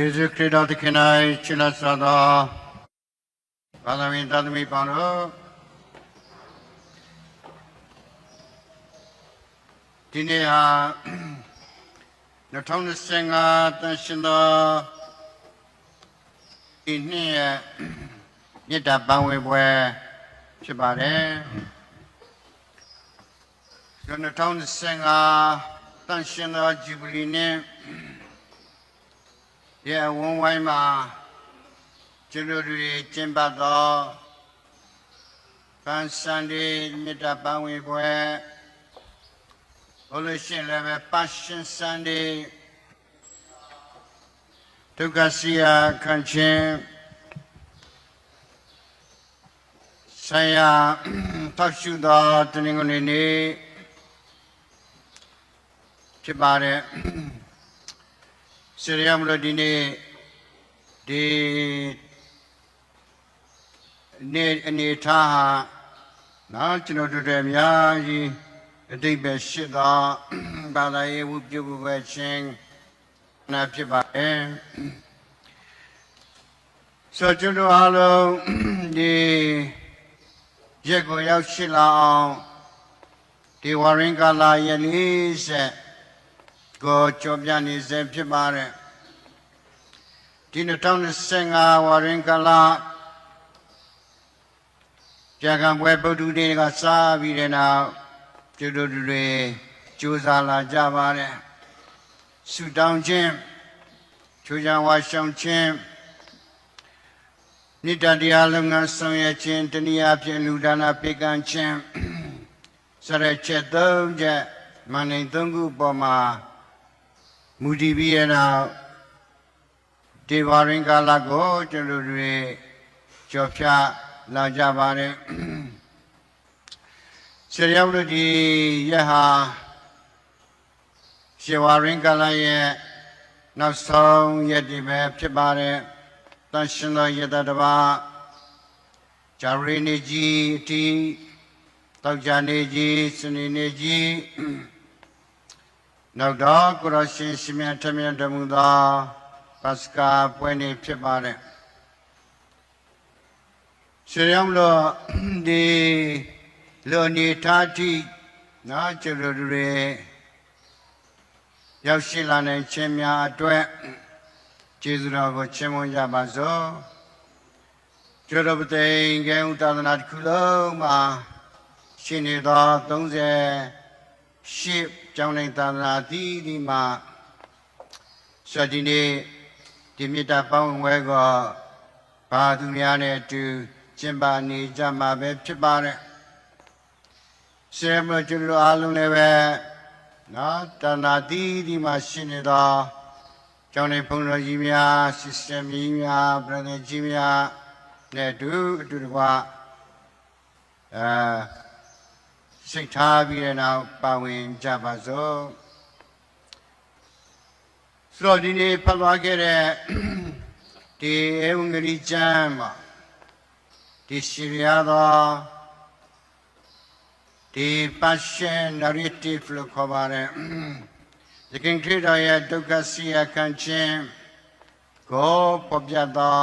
ယေရှုခရစ်တော်သခင်၌ချစ်လက်စွာသောဘာသာဝင်သားသမီးပေါင်းတို့ဒီနေ့ဟာ2025တန်ရှင်သောဒီနှစ်ရဲ့မြတ်တာပန်းဝေပွဲဖြစ်ပါတယ်2025တန်ရှင်သောဂျူဘလီနဲ့ ရဲ့အဝန်းဝိုင်းမှာကျွန်တော်တို့တွေကျင်းပသောပန်းစန္ဒီမေတ္တာပန်းဝေပွဲဘလို့ရှိရင်လည်းပဲပန်းရှင်စန္ဒီဒုက္ခစီယာခံခြင်းဆရာတောက်ရှုသောတနင်္ဂနွေနေ့ဖြစ်ပါတယ် စေရမလို့ဒီနေ့ဒီနေ့အနေထားဟာနော်ကျွန်တော်တို့တွေအများကြီးအတိတ်ပဲရှိသောဘာသာရေးဝုပြုဝပဲချင်းနာဖြစ်ပါတယ်ဆိုကျွန်တော်အားလုံးဒီရက်ကိုရောက်ရှိလာအောင်ဒီဝရင်ကာလာယလေးဆ က်ကိုကြောပြနေစေဖြစ်ပါတယ်ဒီ2025ဝရင်ကလာကြာကံပွဲပုဒ္ဓနေ့ကစားပြီးတဲ့နောက်ကျုပ်တို့တွေကြိုးစားလာကြပါတယ်ဆုတောင်းခြင်းချူချံဝါရှောင်ခြင်းနိတ္တတရားလုပ်ငန်းဆောင်ရွက်ခြင်းတနည်းအားဖြင့်လူဒါနာပေကံခြင်းစရချက်သုံးချက်မန္တိသုံးခုပေါ်မှာ မူတည်ပြီးရတော့ဒီဘာရင်ကာလကိုကျွန်တော်တို့ကြော်ဖြတ်လာကြပါတယ်ဆရာတို့ဒီရဟာရှေဝရင်ကာလရဲ့နောက်ဆုံးရက်ဒီပဲဖြစ်ပါတယ်တန်ရှင်တော်ရတတပါဂျာရီနေကြီးအတီတောက်ကြနေကြီးစနေနေကြီး နောက်တော့ကိုရရှင်ရှင်မြတ်ထမြတ်တမှုသောပတ်စကာပွဲနေ့ဖြစ်ပါတယ်ရှင်ရောင်လို့ဒီလူနေထားတိနော်ကျလူတွေရောက်ရှိလာနိုင်ခြင်းများအတွက်ကျေးဇူးတော်ကိုချီးမွမ်းကြပါစို့ကျွတ်တော်ပတိန်ကဲဥသာသနာတစ်ခုလုံးမှာရှိနေသော30ရှေ့ ကျောင်းတိုင်းသာသနာသီးဒီမှာစဒီနေ့ဒီမြတ်တာပေါင်းဝဲကဘာသူများနဲ့အတူကျင့်ပါနေကြမှာပဲဖြစ်ပါတယ်ဆရာမကျွလူအားလုံးလည်းပဲနော်တဏ္ဍာသီးဒီမှာရှိနေသောကျောင်းတိုင်းဘုန်းတော်ကြီးများဆစ်စတမ်ကြီးများဗရဒန်ကြီးများနဲ့အတူအတူတကွာအဲ စိတ်ထားပြီးတဲ့နောက်ပါဝင်ကြပါစို့ဆိုတော့ဒီနေ့ဖတ်သွားခဲ့တဲ့ဒီဧဝံဂေလိကျမ်းမှာဒီရှိရသောဒီပတ်ရှင် narrative လို့ခေါ်ပါတယ်သခင်ခရစ်တော်ရဲ့ဒုက္ခဆရာခံခြင်းကိုပေါ်ပြသော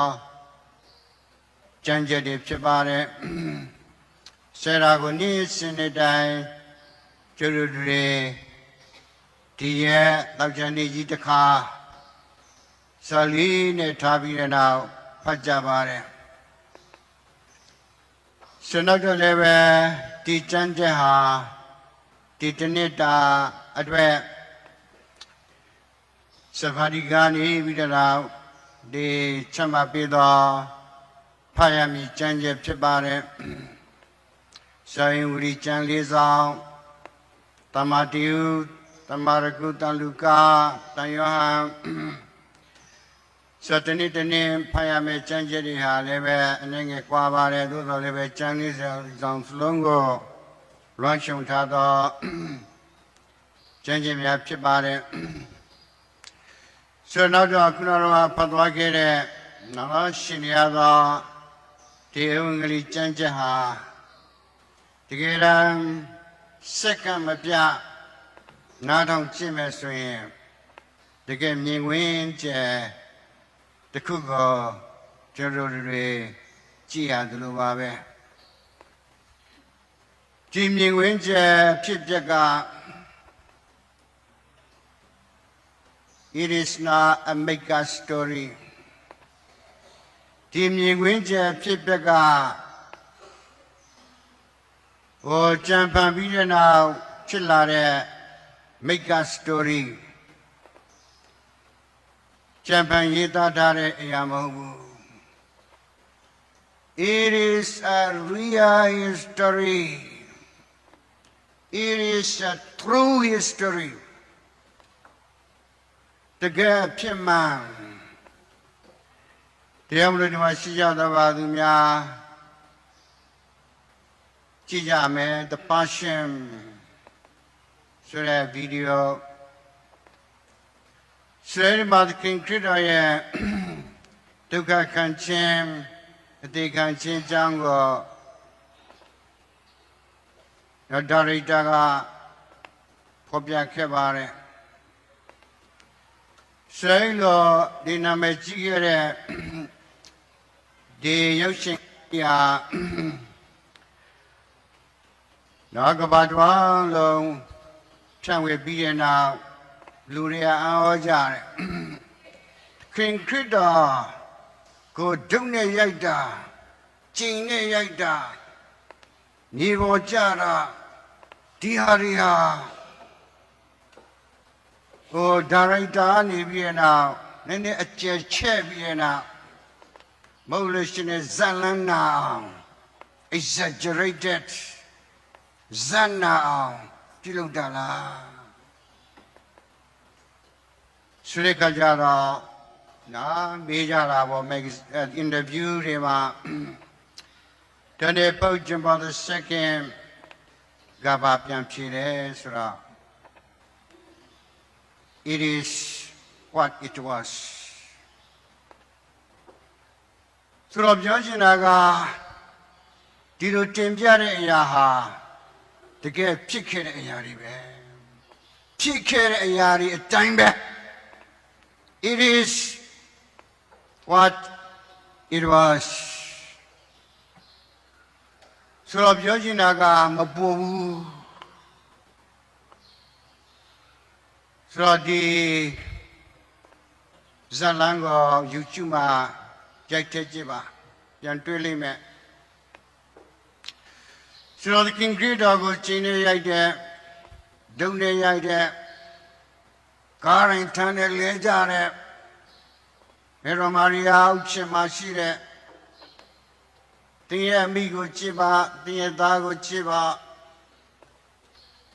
ကျမ်းချက်တွေဖြစ်ပါတယ် ဆရာကိုနေ့စဉ်နေ့တိုင်းကျိုးတို့တွေဒီရဲ့တောက်ချန်နေကြီးတစ်ခါဆလီနဲ့ထားပြီးတဲ့နောက်ဖတ်ကြပါတယ်စနောက်တော့လည်းပဲဒီကျမ်းချက်ဟာဒီတနေ့တာအတွက်စဖာဒီကနေပြီးတဲ့နောက်ဒီချက်မှပေးသောဖတ်ရမည်ကျမ်းချက်ဖြစ်ပါတယ် ဆိုင်ဝရီကျန်လေးဆောင်တမတိယတမရကုတလူကာတန်ယောဟန်စတနေ့တနေ့ဖတ်ရမယ့်ကျမ်းချက်တွေဟာလည်းပဲအနေငယ်ကွာပါတယ်သို့တော်လည်းပဲကျမ်းလေးဆောင်စလုံးကိုလွှမ်းခြုံထားသောကျမ်းချက်များဖြစ်ပါတယ်ဆိုတော့တော့ခုနကတော့ဖတ်သွားခဲ့တဲ့နောက်ရှင်ရသောဒီအင်္ဂလိပ်ကျမ်းချက်ဟာ တကယ်တမ်းစက္ကန့်မပြနားထောင်ကြည့်မယ်ဆိုရင်တကယ်မြင်ကွင်းကျယ်တစ်ခုကိုကျွန်တော်တို့တွေကြည်ရသလိုပါပဲကြည်မြင်ဝင်ချက်ဖြစ်ပျက်က It is not a make up story ဒီမြင်ဝင်ချက်ဖြစ်ပျက်က ဟိုကြံဖန်ပြီးတဲ့နောက်ဖြစ်လာတဲ့ make up story ကြံဖန်ရေးသားထားတဲ့အရာမဟုတ်ဘူး It is a real history It is a true history တကယ်ဖြစ်မှန်တရားမလို့ဒီမှာရှိကြသပါသူများ ကြည့်ကြမယ် The Passion ဆိုတဲ့ဗီဒီယိုဆွေးမှာသခင်ခရစ်တော်ရဲ့ဒုက္ခခံခြင်းအသေးခံခြင်းအကြောင်းကိုတော့ဒါရိတာကဖော်ပြခဲ့ပါတယ်ဆွေးလို့ဒီနာမည်ကြီးခဲ့တဲ့ဒီရုပ်ရှင်ရာ နောက်ကဘာတော်လုံးဖြန့်ဝေပြီးတဲ့နောက်လူတွေအံ့ဩကြတယ်ခင်ခရစ်တော်ကိုဒုနဲ့ရိုက်တာကျင်နဲ့ရိုက်တာညီပေါ်ကြတာဒီဟာတွေဟာဟိုဒါရိုက်တာနေပြီးတဲ့နောက်နည်းနည်းအကျယ်ချဲ့ပြီးတဲ့နောက်မဟုတ်လို့ရှိရင်ဇလန်းနာအောင် exaggerated ဇန်နာအောင်ပြုလုပ်တာလားဆွေးခါကြတော့နာမေးကြတာပေါ့မဂ္ဂအင်တာဗျူးတွေမှာတနေ့ပုတ်ကျင်ပါ the second ကဘာပြန်ဖြေတယ်ဆိုတော့ it is what it was ဆိုတော့ပြောချင်တာကဒီလိုတင်ပြတဲ့အရာဟာ တကယ်ဖြစ်ခဲ့တဲ့အရာတွေပဲဖြစ်ခဲ့တဲ့အရာတွေအတိုင်းပဲ it is what it was ဆိုတော့ပြောချင်တာကမပူဘူးဆိုတော့ဒီဇာတ်လမ်းကို YouTube မှာရိုက်ထည့်ကြည့်ပါပြန်တွေ့လိမ့်မယ် ဆိုတော့ King Creator ကိုကျင်းနေရိုက်တဲ့ဒုံနေရိုက်တဲ့ကားရင်ထမ်းတဲ့လဲကြတဲ့မေရမာရီယာအုပ်ချင်မှရှိတဲ့တင်းရဲ့အမိကိုချစ်ပါတင်းရဲ့သားကိုချစ်ပါ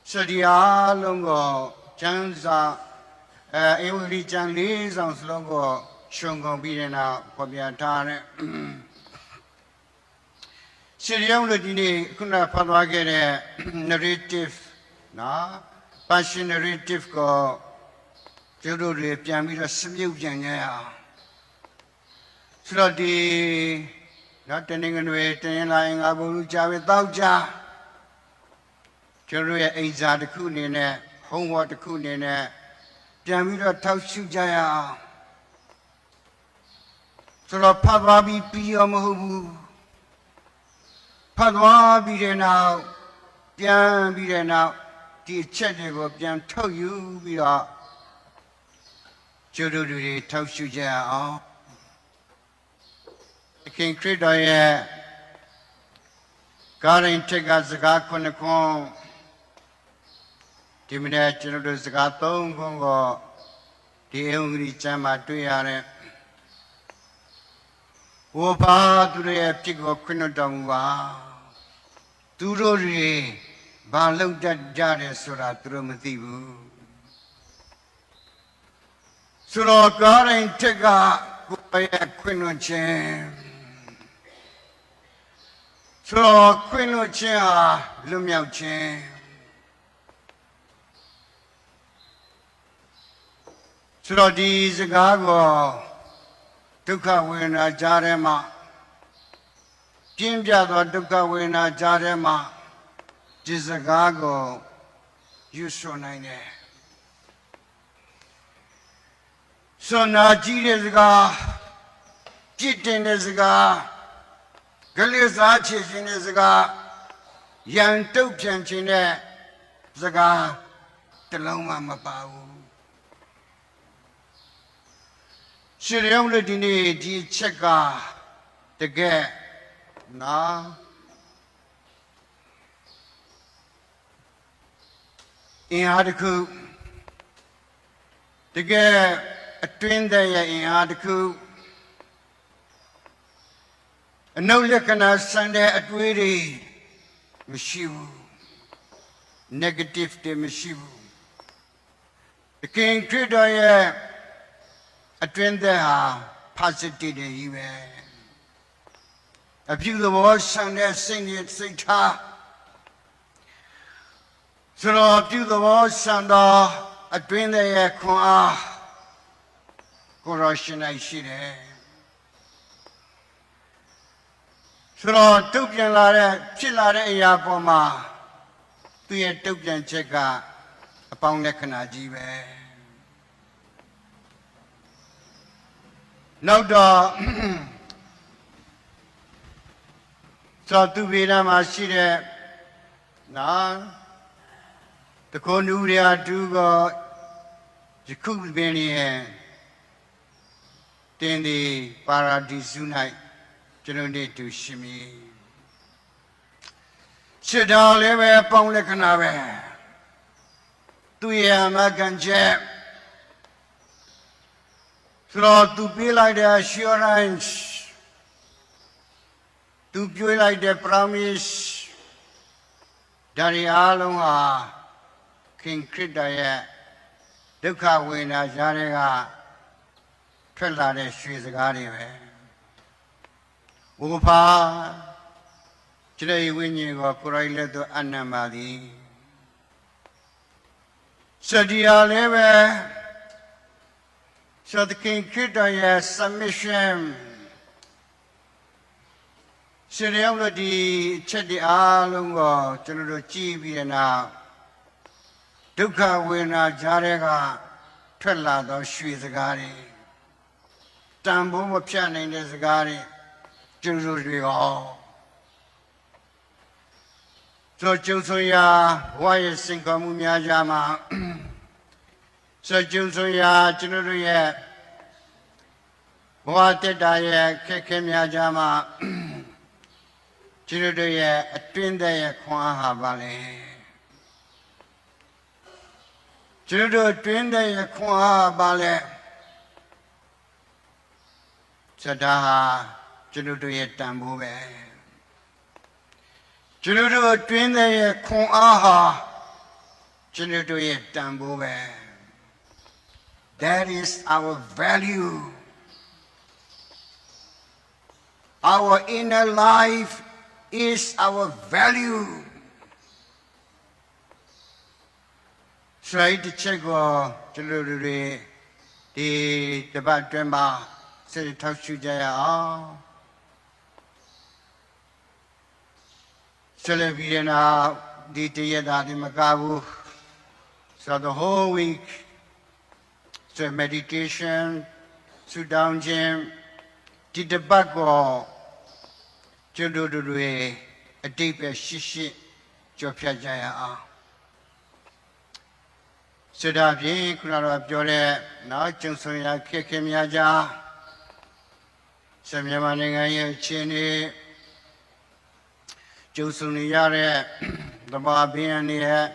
စဒီအားလုံးကိုကျမ်းစာအဲအေဝံဂေလိကျမ်းလေးဆောင်စလုံးကိုရှုံကုန်ပြီးတဲ့နောက်ဖော်ပြထားတဲ့ ရှရီယုံလို့ဒီနေ့ခုနဖတ်သွားခဲ့တဲ့ narrative နော် passion narrative ကိုကျုပ်တို့တွေပြန်ပြီးတော့စမြုပ်ပြန်ကြရအောင်ဆိုတော့ဒီနော်တနင်္ဂနွေတင်ရင်လာရင်ငါဘုလူကြာပဲတောက်ကြကျုပ်တို့ရဲ့အိမ်စာတစ်ခုအနေနဲ့ homework တစ်ခုအနေနဲ့ပြန်ပြီးတော့ထောက်ရှုကြရအောင်ဆိုတော့ဖတ်သွားပြီးပြီးရောမဟုတ်ဘူးဖ တ်သွားပြီးတဲ့နောက်ပြန်ပြီးတဲ့နောက်ဒီအချက်တွေကိုပြန်ထုတ်ယူပြီးတော့ကျိုးတို့တွေထောက်ရှုကြအောင်သခင်ခရစ်တော်ရဲ့ကာရင်ထက်ကစကားခုနှစ်ခွန်းဒီမနေ့ကျွန်တော်တို့စကားသုံးခွန်းကိုဒီအင်္ဂလိပ်ကျမ်းမှာတွေ့ရတဲ့ဟောပါသူတွေရဲ့ပြစ်ကိုခွင့်လွှတ်တော်မူပါ သူတို့တွေဘာလုပ်တတ်ကြတယ်ဆိုတာသူတို့မသိဘူးဆိုတော့ကားရင်ထက်ကကိုယ်ရဲ့ခွင့်လွှတ်ခြင်းဆိုတော့ခွင့်လွှတ်ခြင်းဟာလွတ်မြောက်ခြင်းဆိုတော့ဒီစကားကိုဒုက္ခဝေဒနာကြားထဲမှာ ပြင်းပြသောဒုက္ခဝေဒနာကြားထဲမှာဒီစကားကိုယူဆွနိုင်တယ်ဆွနာကြည့်တဲ့စကားကြည်တင်တဲ့စကားဂလိစားချေခြင်းတဲ့စကားရန်တုတ်ပြန်ခြင်းတဲ့စကားတစ်လုံးမှမပါဘူးရှင်ရုံးလို့ဒီနေ့ဒီအချက်ကတကယ် နော်အင်အားတစ်ခုတကယ်အတွင်းတဲ့ရဲ့အင်အားတစ်ခုအနုလက္ခဏာဆန်တဲ့အတွေးတွေမရှိဘူး negative တွေမရှိဘူးတကင်ခရစ်တော်ရဲ့အတွင်းတဲ့ဟာ positive တွေကြီးပဲ အပြုသဘောဆန်တဲ့စိတ်နဲ့စိတ်ထားဆိုတော့အပြုသဘောဆန်သောအတွင်းတဲ့ရဲ့ခွန်အားကိုရောရှင်နိုင်ရှိတယ်ဆိုတော့တုတ်ပြန်လာတဲ့ဖြစ်လာတဲ့အရာပေါ်မှာသူရဲ့တုတ်ပြန်ချက်ကအပေါင်းလက္ခဏာကြီးပဲနောက်တော့ သောသူဗေဒမှာရှိတဲ့နော်တခုနူရယာတူကယခုပင်ရဲ့တင်းဒီပါရာဒီစု၌ကျွန်တော်တို့တူရှိမည်ရှစ်တော်လည်းပဲပေါင်းလက္ခဏာပဲသူရဲ့အမကန်ချက်ဆိုတော့သူပေးလိုက်တဲ့ assurance သူပြွေးလိုက်တဲ့ promise ဒါရီအားလုံးဟာခင်ခရစ်တော်ရဲ့ဒုက္ခဝေဒနာရှားတွေကထွက်လာတဲ့ရွှေစကားတွေပဲဘုဖာကျတဲ့ဝိညာဉ်ကိုကိုယ်ရိုက်လက်သို့အနံပါသည်စတိယာလည်းပဲစသခင်ခရစ်တော်ရဲ့ submission ရှင်ရောက်လို့ဒီအချက်ဒီအားလုံးကိုကျွန်တော်တို့ကြည့်ပြီးတဲ့နောက်ဒုက္ခဝေဒနာကြားတဲ့ကထွက်လာသောရွှေစကားတွေတန်ဖိုးမဖြတ်နိုင်တဲ့စကားတွေကျွန်တော်တို့တွေရောဆိုကျုံဆွန်ရာဘဝရဲ့စင်ကောမှုများကြမှာဆိုကျုံဆွန်ရာကျွန်တော်တို့ရဲ့ဘဝတက်တာရဲ့ခက်ခဲများကြမှာ ကျွန်တော်တို့ရဲ့အတွင်းတဲ့ရဲ့ခွန်အားဟာပါလေကျွန်တော်တို့အတွင်းတဲ့ရဲ့ခွန်အားဟာပါလေစတာဟာကျွန်တော်တို့ရဲ့တန်ဖိုးပဲကျွန်တော်တို့အတွင်းတဲ့ရဲ့ခွန်အားဟာကျွန်တော်တို့ရဲ့တန်ဖိုးပဲ that is our value our inner life is our value စိုက်တစ်ချက်ကိုကျွန်တော်တို့တွေဒီတပတ်အတွင်းမှာစိတ်ထောက်ရှုကြရအောင်ဆက်လက်ပြီးတဲ့နောက်ဒီတရက်တာဒီမကဘူး so the whole week so meditation ဆူတောင်းခြင်းဒီတပတ် ကိုကျွတ်တို့တွေအတိတ်ပဲရှိရှိကြော်ဖြတ်ကြရအောင်စဒါဖြင့်ခုနကတော့ပြောတဲ့နောက်ကျုံဆွေရခက်ခဲများကြဆမြန်မာနိုင်ငံရဲ့အခြေအနေကျုံဆုံနေရတဲ့သဘာဘင်းအနေနဲ့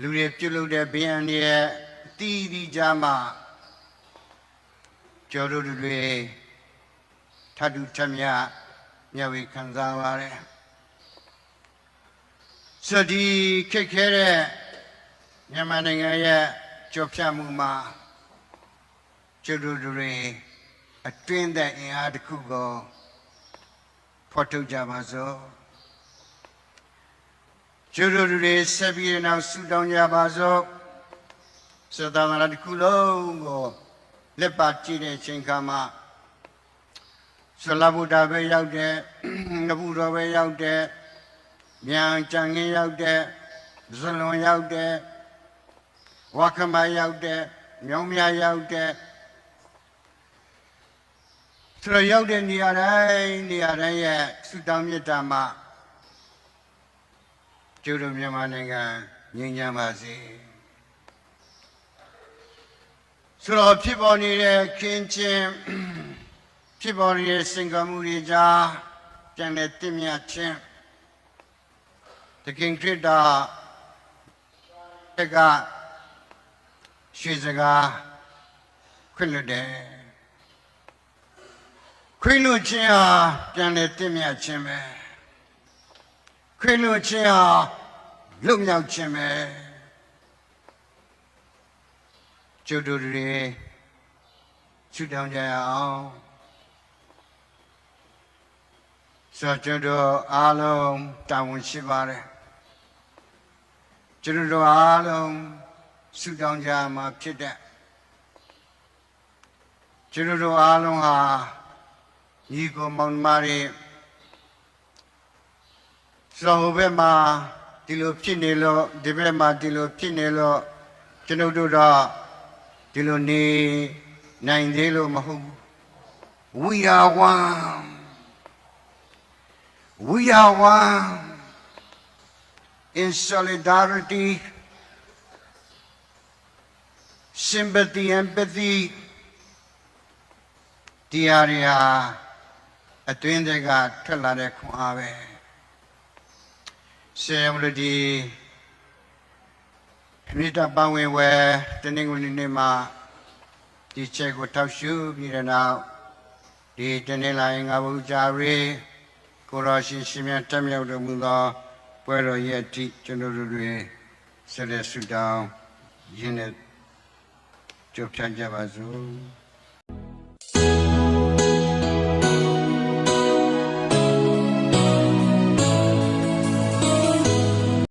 လူတွေပြုတ်လုပ်တဲ့ဘင်းအနေနဲ့တီးတီးကြမှာကျော်တို့တွေ ထပ်တူထက်မြမျက်ဝေခံစားပါတယ်စဒီခက်ခဲတဲ့မြန်မာနိုင်ငံရဲ့ကြော်ဖြတ်မှုမှာကျော်တို့တွေအတွင်းတဲ့အင်အားတစ်ခုကိုဖော်ထုတ်ကြပါစို့ကျော်တို့တွေဆက်ပြီးနောက်ဆူတောင်းကြပါစို့စသနာတစ်ခုလုံးကိုလက်ပါကြည့်တဲ့အချိန်ခါမှာ ဆလဗုဒ္ဓပဲရောက်တဲ့ငပုတော်ပဲရောက်တဲ့မြန်ကြံငင်းရောက်တဲ့ဇလွန်ရောက်တဲ့ဝါခမရောက်တဲ့မြောင်းမြရောက်တဲ့ဆိုတော့ရောက်တဲ့နေရာတိုင်းနေရာတိုင်းရဲ့ဆုတောင်းမေတ္တာမှာကျိုးတို့မြန်မာနိုင်ငံငြိမ်းချမ်းပါစေဆိုတော့ဖြစ်ပေါ်နေတဲ့ခင်းချင်း ဖြစ်ပေါ်နေတဲ့စင်ကမှုတွေကြားပြန်လဲတည်မြတ်ခြင်းတခင်ခရစ်တော်တကရွှေစကားခွင့်လွတ်တယ်ခွေးလွတ်ခြင်းဟာပြန်လေတင့်မြတ်ခြင်းပဲခွေးလွတ်ခြင်းဟာလွတ်မြောက်ခြင်းပဲကျုပ်တို့တွေချူတောင်းကြရအောင် ဆိုတော့ကျုပ်တို့အားလုံးတာဝန်ရှိပါတယ်ကျုပ်တို့အားလုံးဆူတောင်းကြရမှာဖြစ်တဲ့ကျုပ်တို့အားလုံးဟာညီကိုမောင်နှမတွေဆိုတော့ဟိုဘက်မှာဒီလိုဖြစ်နေလို့ဒီဘက်မှာဒီလိုဖြစ်နေလို့ကျွန်ုပ်တို့တော့ဒီလိုနေနိုင်သေးလို့မဟုတ်ဘူး We are one We are one in solidarity sympathy empathy တရားတွေဟာအတွင်းတွေကထွက်လာတဲ့ခွန်အားပဲဆေယမလို့ဒီမိတ္တပန်းဝင်ဝဲတနင်္ဂနွေနေ့မှာဒီချက်ကိုထောက်ရှုပြီးတဲ့နောက်ဒီတနင်္လာရင်ငါဘုရားရေ ကိုရောရှင်ရှင်မြတ်တက်မြောက်တော်မူသောပွဲတော်ရဲ့အထိကျွန်တော်တို့တွေဆက်လက်ဆုတောင်းရင်းနဲ့ကြိုးဖြတ်ကြပါစို့